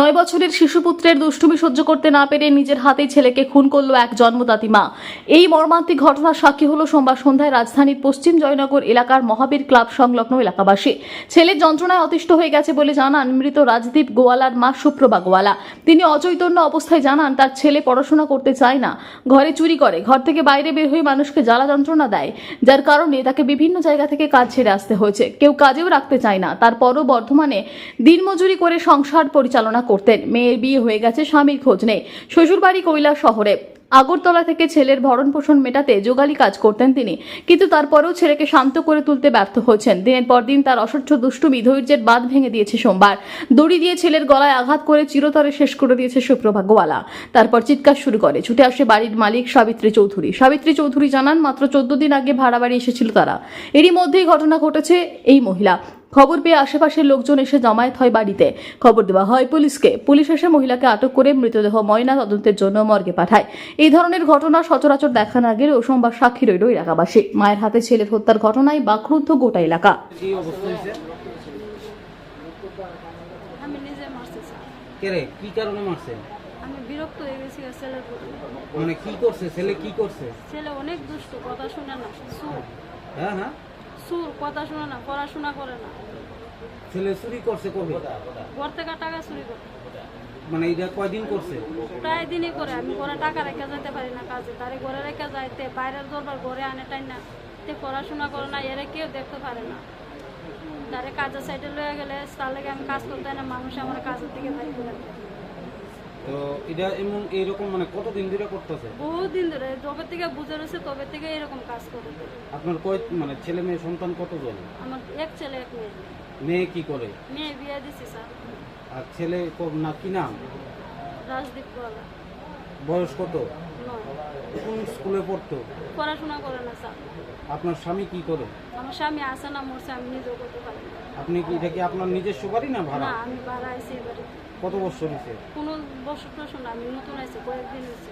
নয় বছরের শিশুপুত্রের দুষ্টুমি সহ্য করতে না পেরে নিজের হাতেই ছেলেকে খুন করল এক জন্মদাতি মা। এই মর্মান্তিক ঘটনার সাক্ষী হলো সোমবার সন্ধ্যায় রাজধানীর পশ্চিম জয়নগর এলাকার মহাবীর ক্লাব সংলগ্ন এলাকাবাসী। ছেলের যন্ত্রণায় অতিষ্ঠ হয়ে গেছে বলে জানান মৃত রাজদীপ গোয়ালার মা সুপ্রভা গোয়ালা। তিনি অচৈতন্য অবস্থায় জানান, তার ছেলে পড়াশোনা করতে চায় না, ঘরে চুরি করে, ঘর থেকে বাইরে বের হয়ে মানুষকে জ্বালা যন্ত্রণা দেয়, যার কারণে তাকে বিভিন্ন জায়গা থেকে কাজ ছেড়ে আসতে হয়েছে। কেউ কাজেও রাখতে চায় না। তারপরও বর্ধমানে দিনমজুরি করে সংসার পরিচালনা করতেন। মেয়ের বিয়ে হয়ে গেছে, স্বামীর খোঁজ নেই। শ্বশুরবাড়ি কৈলা শহরে। আগরতলা থেকে ছেলের ভরণ পোষণ মেটাতে যোগালি কাজ করতেন তিনি। কিন্তু তারপরেও ছেলেকে শান্ত করে তুলতে ব্যর্থ হয়েছেন। দিনের পর দিন তার অসহ্য দুষ্টুমি ধৈর্যের বাঁধ ভেঙে দিয়েছে সোমবার। দড়ি দিয়ে ছেলের গলায় আঘাত করে চিরতরে শেষ করে দিয়েছে সুপ্রভা গোয়ালা তারপর চিৎকার শুরু করে, ছুটে আসে বাড়ির মালিক সাবিত্রী চৌধুরী। সাবিত্রী চৌধুরী জানান, মাত্র চোদ্দ দিন আগে ভাড়া বাড়ি এসেছিল তারা। এরই মধ্যেই ঘটনা ঘটেছে এই মহিলা। খবর পেয়ে আশেপাশের লোকজন এসে জমায়েত হয় বাড়িতে। খবর দেওয়া হয় পুলিশকে। পুলিশ এসে মহিলাকে আটক করে মৃতদেহ ময়না তদন্তের জন্য মর্গে পাঠায়। এই ধরনের ঘটনা সচরাচর দেখা না গেলেও সোমবার সাক্ষী রইল এলাকাবাসী। মায়ের হাতে ছেলের হত্যার ঘটনায় বাক্রুদ্ধ গোটা এলাকা। কি আমি নিজে মারছি স্যার। কে কি কারণে মারছে? আমি বিরক্ত হয়ে গেছি ওই মানে কি করছে? ছেলে কি করছে? ছেলে অনেক দুষ্ট কথা শুনে না হ্যাঁ হ্যাঁ। সুর কথা শুনে না পড়াশোনা করে না। ছেলে চুরি করছে কবে? ঘর থেকে টাকা চুরি করে। মানে এটা কয়দিন করছে? প্রায় দিনই করে আমি ঘরে টাকা রেখে যেতে পারি না কাজে। তারে ঘরে রেখে যাইতে বাইরের দরবার ঘরে আনে টাই না। তে পড়াশোনা করে না এরা কেউ দেখতে পারে না। তারে কাজের সাইডে লয়ে গেলে তার লেগে আমি কাজ করতে না মানুষ আমার কাজের দিকে বাড়ি করে। তো এটা এমন এরকম মানে কতদিন ধরে করতেছে? বহুত দিন ধরে যবে থেকে বুঝে রয়েছে তবে থেকে এরকম কাজ করে। আপনার কয় মানে ছেলে মেয়ে সন্তান কতজন? আমার এক ছেলে এক মেয়ে। মেয়ে কি করে? মেয়ে বিয়ে দিছে স্যার। আর ছেলে না কি নাম? রাজদীপ বয়স কত? কোন স্কুলে পড়তো? পড়াশোনা করে না স্যার। আপনার স্বামী কি করে? আমার স্বামী আসে না মরছে আমি নিজেও করতে পারি না। আপনি কি এটা কি আপনার নিজস্ব বাড়ি না ভাড়া? না আমি ভাড়া আইসি এবারে কত বছর হয়েছে কোনো বছর টসর না আমি নতুন আইসি কয়েকদিন হয়েছে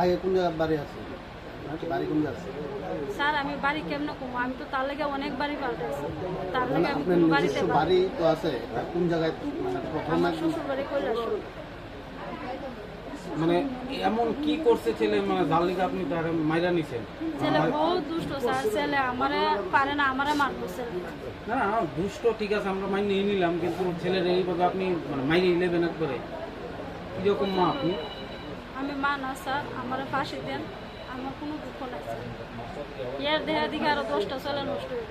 আগে কোন জায়গায় বাড়ি আছে? বাড়ি কোন জায়গায় আছে? স্যার আমি বাড়ি কেমনে কমো? আমি তো তার লেগে অনেক বাড়ি পাল্টাইছি। তার মানে লেগে আমি আপনার কোনো বাড়িতে নিজস্ব বাড়ি তো আছে কোন জায়গায় মানে প্রথম আমার শ্বশুর বাড়ি কৈলাস মানে এমন কি করছে ছেলে মানে যার লিগে আপনি তার মাইরা নিছেন? ছেলে বহুত দুষ্ট স্যার ছেলে আমারে পারে না আমারে মারবো ছেলে। না না দুষ্ট ঠিক আছে আমরা মাইনে নিয়ে নিলাম কিন্তু ছেলের এইভাবে আপনি মানে মাইনে নেবেন একবারে। কীরকম মা আপনি? আমি মা না স্যার আমারে ফাঁসি দেন আমার কোনো দুঃখ নাই স্যার। এর দেহা দিকে আরও দশটা ছেলে নষ্ট হইব।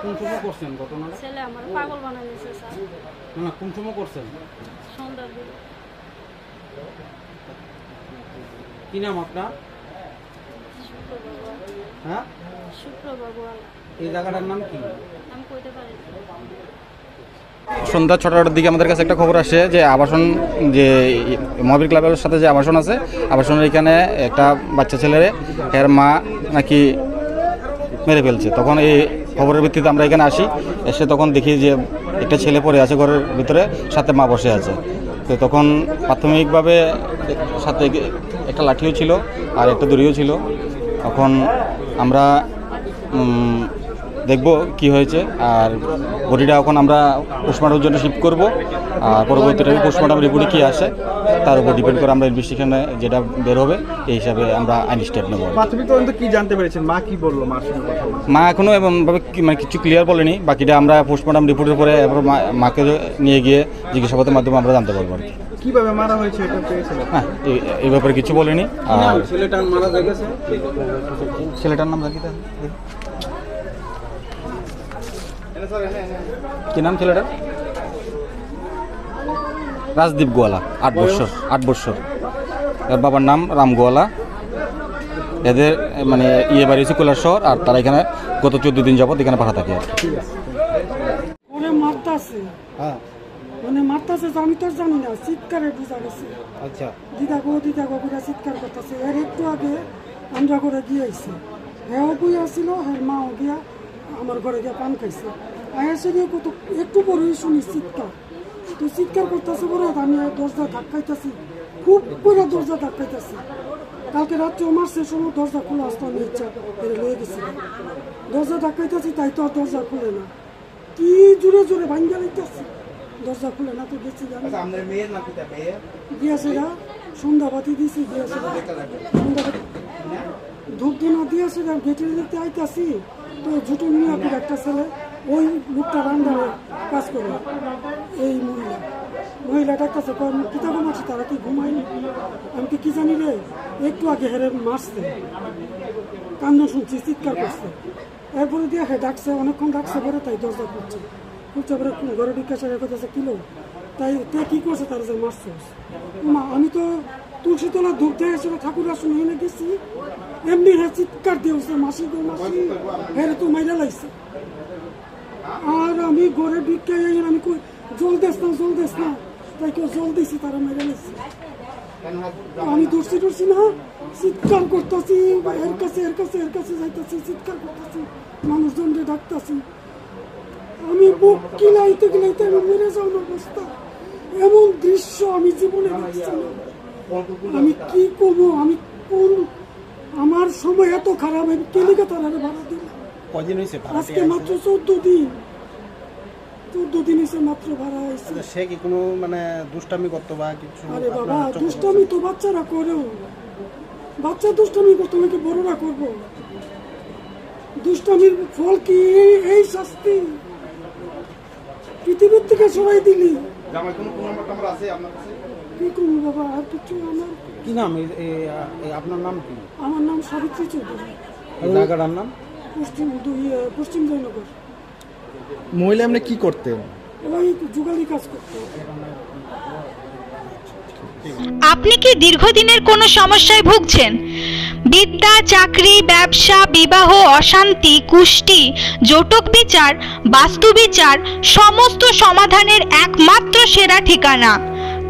কোন সময় করছেন ঘটনাটা? ছেলে আমার পাগল বানাই স্যার। না কোন সময় করছেন? সন্ধ্যার দিকে। কি নাম আপনার? হ্যাঁ? শুক্রবার গোয়াল। এই জায়গাটার নাম কি? আমি কইতে পারি সন্ধ্যা ছটার দিকে আমাদের কাছে একটা খবর আসে যে আবাসন যে মহাবীর ক্লাবের সাথে যে আবাসন আছে আবাসনের এখানে একটা বাচ্চা ছেলের এর মা নাকি মেরে ফেলছে। তখন এই খবরের ভিত্তিতে আমরা এখানে আসি, এসে তখন দেখি যে একটা ছেলে পড়ে আছে ঘরের ভিতরে, সাথে মা বসে আছে। তো তখন প্রাথমিকভাবে সাথে একটা লাঠিও ছিল আর একটা দড়িও ছিল। তখন আমরা দেখব কি হয়েছে। আর বডিটা এখন আমরা পোস্টমর্টমের জন্য শিফট করব। আর পরবর্তীতে পোস্টমর্টম রিপোর্টে কী আসে তার উপর ডিপেন্ড করে আমরা ইনভেস্টিগেশনে যেটা বের হবে এই হিসাবে আমরা আইনি স্টেপ নেব। প্রাথমিক তদন্ত কি জানতে পেরেছেন? মা কি বলল মার? মা এখনও এমনভাবে মানে কিছু ক্লিয়ার বলেনি। বাকিটা আমরা পোস্টমর্টম রিপোর্টের পরে মাকে নিয়ে গিয়ে জিজ্ঞাসাবাদের মাধ্যমে আমরা জানতে পারব আর কি। কীভাবে মারা হয়েছে এটা হ্যাঁ এই- ব্যাপারে কিছু বলেনি। আর ছেলেটা মারা ছেলেটার নাম জানি কি নাম ছেলেটার? রাজদীপ গোয়ালা আট বছর আট বছর। এর বাবার নাম রাম গোয়ালা। এদের মানে ইয়ে বাড়ি হচ্ছে কৈলাস শহর আর তারা এখানে গত চোদ্দ দিন যাবত এখানে পাঠা থাকে। আর কি হ্যাঁ। মানে মারতেছে আমি তো আর জানি না চিৎকারে বোঝা গেছে। আচ্ছা। দিদা গো দিদা গো করে চিৎকার করতেছে। এর একটু আগে আমরা করে গিয়েছে। হ্যাঁ বই আসছিল হ্যাঁ মাও গিয়া আমার ঘরে গিয়া পান খাইছে। আয়াসে গিয়ে কত একটু পরেই শুনি চিৎকার। তো চিৎকার করতেছে পরে আমি দরজা ধাক্কাইতেছি খুব করে দরজা ধাক্কাইতেছি কালকে রাত্রে মারছে সময় দরজা খোলা আসতো আমি ইচ্ছা করে লয়ে গেছি। দরজা ধাক্কাইতেছি তাই তো আর দরজা খুলে না। কি জোরে জোরে ভাঙ্গা লাইতেছি। দরজা খুলে না তো গেছি আমি। দিয়েছে না সন্ধ্যাবাতি দিয়েছি দিয়েছে সন্ধ্যাবাতি ধূপ ধুনা দিয়েছে গেটের দিতে আইতাছি। তো জুটু মিয়াপুর একটা ছেলে, ওই লোকটা রান্নার কাজ করে। এই মহিলা। মহিলাটা কাছে কিতাব মারছে? তারা কি ঘুমায়নি? আমি কি জানি রে, একটু আগে হেরে মারছে। কান্না শুনছি, চিৎকার করছে। এরপরে দিয়ে হে ডাকছে, অনেকক্ষণ ডাকছে পরে তাই দরজা খুলছে। খুলছে পরে ঘরে জিজ্ঞাসা করতেছে কিলো তাই, তে কি করছে? তার যে মারছে। মা, আমি তো তুলসীতলা ধূপ দিয়ে এসে ঠাকুর আসুন এনে গেছি। এমনি হে চিৎকার দিয়েছে মাসি গো মাসি হেরে তো মাইরা লাগছে আর আমি ঘরে যাই আমি কই, জল দেস না, জল দেস না। তাই কেউ জল দিছি, তারা মেরে লাগছে আমি দূরছি দূরছি না, চিৎকার করতেছি এর কাছে এর কাছে এর কাছে যাইতেছি, চিৎকার করতেছি, মানুষজনকে ডাকতেছি। আমি বুক কিলাইতে কিলাইতে আমি মরে যাওয়ার অবস্থা। এমন দৃশ্য আমি জীবনে দেখছি না। আমি কি করব? আমি কোন আমার সময় এত খারাপ আমি কেলিকা তারা ভাড়া দিলাম কদিন হয়েছে আজকে মাত্র চোদ্দ দিন। চোদ্দ দিন এসে মাত্র ভাড়া হয়েছে। সে কি কোনো মানে দুষ্টামি করতো বা কিছু আরে বাবা দুষ্টামি তো বাচ্চারা করেও। বাচ্চা দুষ্টামি করতে নাকি বড়রা করব? দুষ্টামির ফল কি এই- এই শাস্তি? পৃথিবীর থেকে সবাই দিলি। কি করব বাবা আর কিছু আমার কি নাম? এ- এ- এ- আপনার নাম কি? আমার নাম সাবিত্রী চৌধুরী। এই জায়গাটার নাম? পশ্চিম দুই- পশ্চিম জয়নগর। মহিলা এমনি কি করতেন? ওই যুগালি কাজ করতো। আপনি কি দীর্ঘদিনের কোনো সমস্যায় ভুগছেন? বিদ্যা চাকরি ব্যবসা বিবাহ অশান্তি কুষ্টি জটক বিচার বাস্তু বিচার সমস্ত সমাধানের একমাত্র সেরা ঠিকানা।